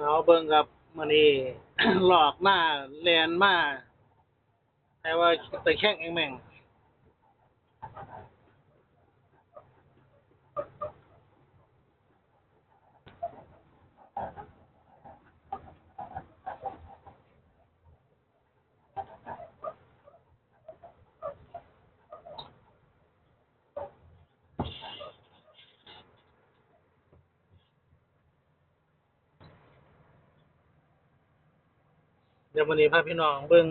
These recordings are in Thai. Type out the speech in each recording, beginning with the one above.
เอาเบิ่งครับมื้อนี้ หลอกมาแลนมาแต่ว่าไปแข่งเองแม่ง เดี๋ยวมื้อนี้พาพี่น้องเบิ่ง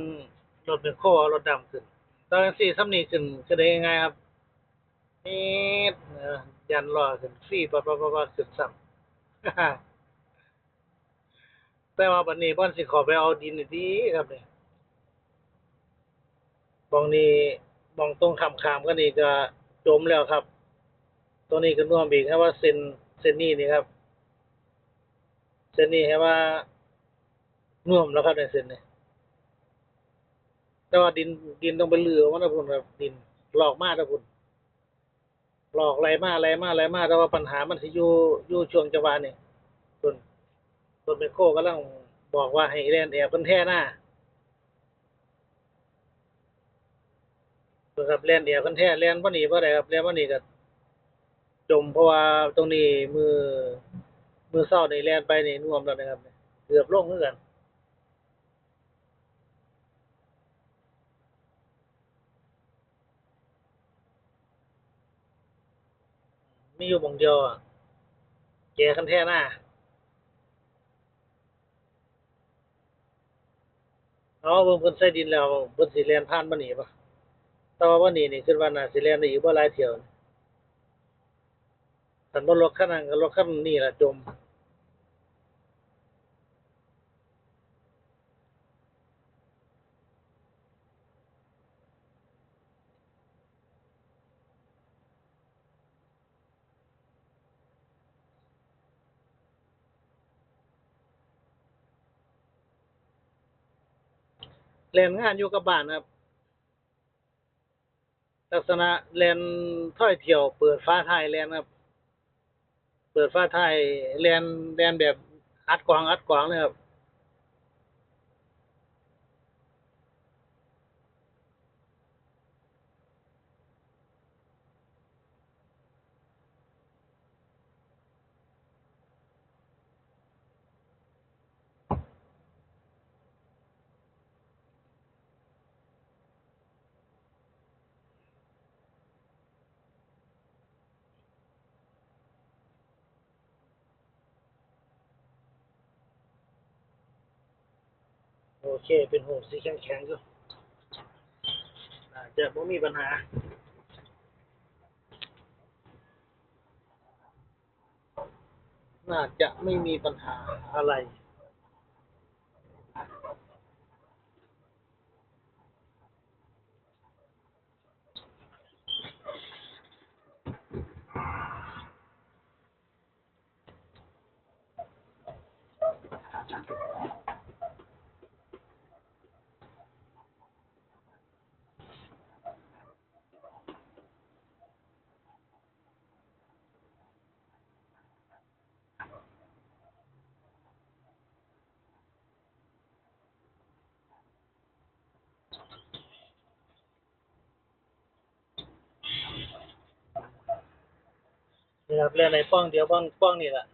รถแมคโครเอารถดำขึ้นตอนจังซี่ซ้ำนี้ขึ้นก็ได้ยังไงครับนี่เออยันล้อขึ้นฟรีปั๊บๆๆๆขึ้นซ้ำแต่ว่าบัดนี้บ่อนสิขอไปเอาดินดีครับเนี่ยบองนี้บองตรงข้ามกันนี่ก็จมแล้วครับ ตัวนี้ก็น่วมอีกครับว่าเส้นเส้นนี้นี่ครับเส้นนี้ให้ว่า น่วมแล้วครับในเส้นนี้แต่ว่าดินดินต้องไปเลือมันนะพุ่นครับดินหลอกมากนะพุ่นหลอกไหลมากไหลมากไหลมากแต่ว่าปัญหามันสิอยู่อยู่ช่วงจังหวะนี่พุ่นรถไมโครกำลังบอกว่าให้แลนแอบเพิ่นแท้หน้าพุ่นครับแลนแอบเพิ่นแท้แลนบ่หนีบ่ได้ครับแลนบ่หนีก็จมเพราะว่าตรงนี้มือมือเช้าในแลนไปในน่วมแล้วนะครับเกือบลงคือกัน มีอยู่หม่องเดียวอะแกคันแท้หน้าเอาเบิ่งเพิ่นใส่ดินแล้วเพิ่นสิแล่นผ่านบ่หนีบ่แต่ว่าบ่หนีนี่คิดว่าน่าสิแล่นได้อีกบ่หลายเที่ยวคันบ่รถคันนั้นก็รถคันนี้ล่ะจม แล่นงานอยู่กับบ้านครับ ลักษณะแล่นถ้อยเที่ยว เปิดฟ้าท้ายแล่นครับ เปิดฟ้าท้ายแล่นแล่นแบบอัดกวางอัดกวางเลยครับ เค เป็นหูสีแข็งๆก็อาจจะบ่มีปัญหาน่าจะไม่มีปัญหาอะไร นี่ครับเรียนในป้องเดียวป้องป้องนี่แหละ